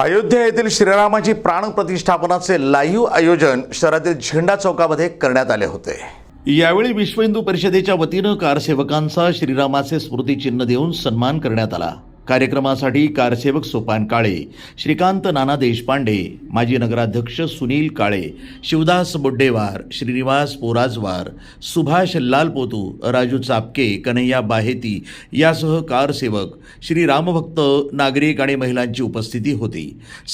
अयोध्या येथील श्रीरामाची प्राण प्रतिष्ठापनाचे लाईव्ह आयोजन शहरातील झेंडा चौकामध्ये करण्यात आले होते. यावेळी विश्व हिंदू परिषदेच्या वतीनं कारसेवकांचा श्रीरामाचे स्मृतिचिन्ह देऊन सन्मान करण्यात आला. कार्यक्रमासाठी कारसेवक सोपान काळे श्रीकांत नाना देशपांडे माजी नगराध्यक्ष सुनील काळे शिवदास बोड्डेवार श्रीनिवास पोराजवार सुभाष लालपोतू राजू चापके कन्हैया बाहेती यासह कारसेवक श्री रामभक्त नागरिक आणि महिलांची उपस्थिती होती.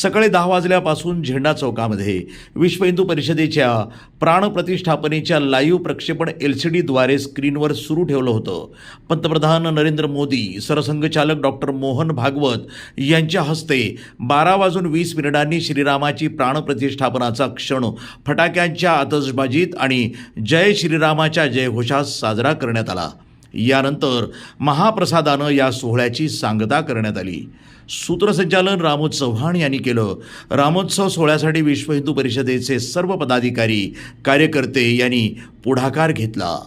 सकाळी दहा वाजल्यापासून झेंडा चौकामध्ये विश्व हिंदू परिषदेच्या प्राणप्रतिष्ठापनेच्या लाईव्ह प्रक्षेपण एल सी डीद्वारे स्क्रीनवर सुरू ठेवलं होतं. पंतप्रधान नरेंद्र मोदी सरसंघचालक डॉक्टर मोहन भागवत यांच्या हस्ते बारा वाजून वीस मिनिटांनी श्रीरामाची प्राणप्रतिष्ठापनाचा क्षण फटाक्यांच्या आतषबाजीत आणि जय श्रीरामाच्या जयघोषात साजरा करण्यात आला. यानंतर महाप्रसादानं या सोहळ्याची सांगता करण्यात आली. सूत्रसंचालन रामोद चव्हाण यांनी केलं. रामोत्सव सोहळ्यासाठी विश्व हिंदू परिषदेचे सर्व पदाधिकारी कार्यकर्ते यांनी पुढाकार घेतला.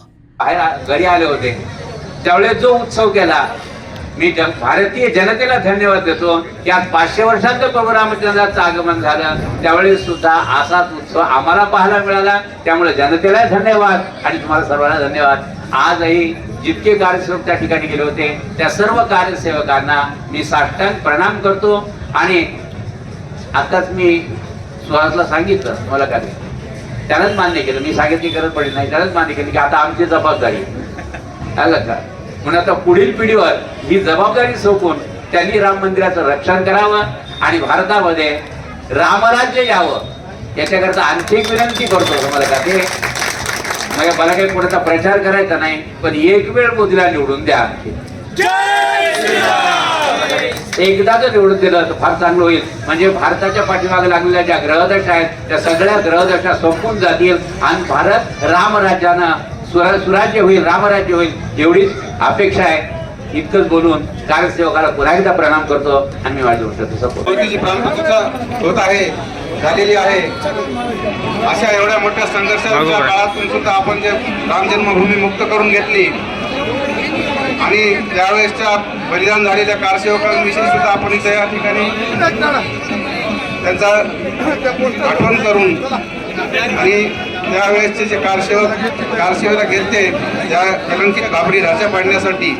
घरी आले होते. त्यावेळेस जो उत्सव केला मी भारतीय जनतेला धन्यवाद देतो की आज पाचशे वर्षांचं प्रभू रामचंद्राचं आगमन झालं. त्यावेळेस सुद्धा असाच उत्सव आम्हाला पाहायला मिळाला. त्यामुळे जनतेला धन्यवाद आणि तुम्हाला सर्वांना धन्यवाद. आजही जितके कार्यसेवक त्या ठिकाणी गेले होते त्या सर्व कार्यसेवकांना मी साष्टांग प्रणाम करतो. आणि आताच मी सुहासला सांगितलं मला काय त्यानंच मान्य केलं. मी सांगितली गरज पडली नाही. त्यानंच मान्य केली की आता आमची जबाबदारी आलं का? म्हणून आता पुढील पिढीवर ही जबाबदारी सोपून त्यांनी राम मंदिराचं रक्षण करावं आणि भारतामध्ये रामराज्य यावं याच्याकरता आणखी एक विनंती करतो तुम्हाला का ते? मग मला काही कोणाचा प्रचार करायचा नाही पण एक वेळ मोदीला निवडून द्या एकदा जर निवडून दिलं तर फार चांगलं होईल. म्हणजे भारताच्या पाठीमागे लागलेल्या ज्या ग्रहदशा आहेत त्या सगळ्या ग्रहदशा संपून जातील आणि भारत रामराज्यानं सुरा सुराज्य होईल रामराज्य होईल एवढीच अपेक्षा आहे. इतकंच बोलून कार्यसेवकाला पुन्हा एकदा प्रणाम करतो आणि मी माझी गोष्ट संपवतो मोदीची प्राणप्रतिष्ठा होत आहे झालेली आहे. अशा एवढ्या मोठ्या संघर्षाच्या काळातून सुद्धा आपण जे राम जन्मभूमी मुक्त करून घेतली आणि त्यावेळेसच्या बलिदान झालेल्या कारसेवकांविषयी सुद्धा आपण इथे या ठिकाणी त्यांचा आठवण करून आणि त्यावेळेसचे जे कारसेवक कारसेवेला गेलते त्या कलंकित बाबडी राजा पाडण्यासाठी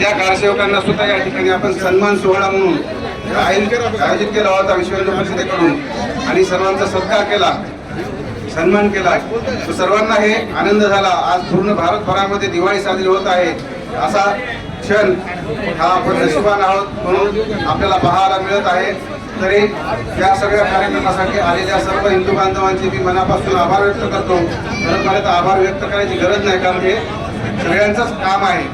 त्या कारसेवकांना सुद्धा या ठिकाणी आपण सन्मान सोहळा म्हणून आयोजित आयोजित केला होता विश्व परिषदेकडून. आणि सर्वांचा सत्कार केला सन्मान केला. सर्वांना हे आनंद झाला. आज पूर्ण भारतभरामध्ये दिवाळी साजरी होत आहे. असा क्षण हा आपण नशिबान आहोत म्हणून आपल्याला पाहायला मिळत आहे. तरी या सगळ्या कार्यक्रमासाठी आलेल्या सर्व हिंदू बांधवांचे मी मनापासून आभार व्यक्त करतो. परत मला तर आभार व्यक्त करायची गरज नाही कारण हे सगळ्यांचंच काम आहे.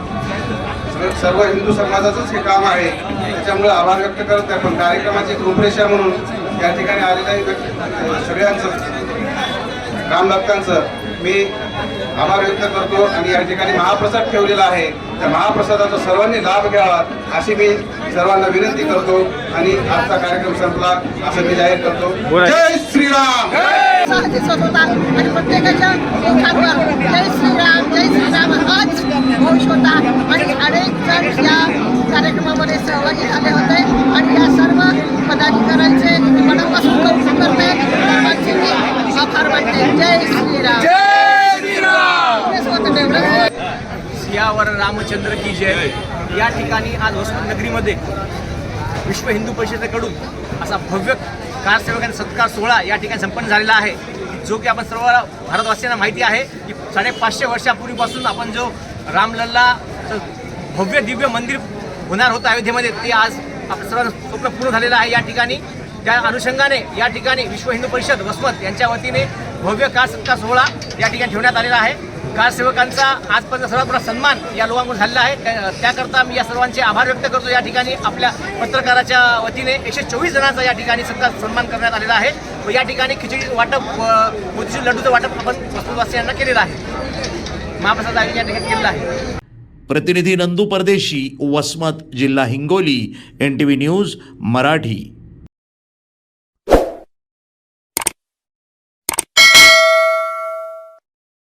सर्व हिंदू समाजाचंच हे काम आहे. त्याच्यामुळे आभार व्यक्त करत आहे. पण कार्यक्रमाची रूपरेषा म्हणून या ठिकाणी आलेल्या सगळ्यांचं रामभक्तांचं मी आभार व्यक्त करतो आणि या ठिकाणी महाप्रसाद ठेवलेला आहे. त्या महाप्रसादाचा सर्वांनी लाभ घ्यावा अशी मी सर्वांना विनंती करतो आणि आजचा कार्यक्रम संपला असं मी जाहीर करतो. जय श्रीराम! आणि प्रत्येकाच्या जय श्रीराम जय श्रीराम. हाच होता आणि अनेक जण या कार्यक्रमामध्ये सहभागी झाले होते आणि या सर्व पदाधिकाऱ्यांचे मी मनापासून कौतुक करते सर्वांचे मी आभार मानते जय श्रीराम एवढंच होतं एवढंच रामचंद्र की जय. या ठिकाणी आज वसंत नगरीमध्ये विश्व हिंदू परिषदेकडून असा भव्य कारसेवकांचा सत्कार सोहळा या ठिकाणी संपन्न झालेला आहे. जो की आपण सर्व भारतवासियांना माहिती आहे की साडेपाचशे वर्षापूर्वीपासून आपण जो रामलल्ला भव्य दिव्य मंदिर होणार होतं अयोध्येमध्ये ते आज आपलं सर्व स्वप्न पूर्ण झालेलं आहे या ठिकाणी. त्या अनुषंगाने या ठिकाणी विश्व हिंदू परिषद वसमत यांच्या वतीने भव्य कार सत्कार सोहळा या ठिकाणी ठेवण्यात आलेला आहे. कारसेवकांचा आजपर्यंत सर्वात मोठा सन्मान या लोकांकडून झालेला आहे. त्याकरता मी या सर्वांचे आभार व्यक्त करतो. या ठिकाणी आपल्या पत्रकाराच्या वतीने एकशे चोवीस जणांचा या ठिकाणी सध्या सन्मान करण्यात आलेला आहे. व या ठिकाणी खिचडी वाटप मोतीचूर लड्डूचं वाटप आपण वस्तूवासियांना केलेलं आहे. महाप्रसाद आयोजन या ठिकाणी केलेलं आहे. प्रतिनिधी नंदू परदेशी वसमत जिल्हा Hingoli N T V news Marathi.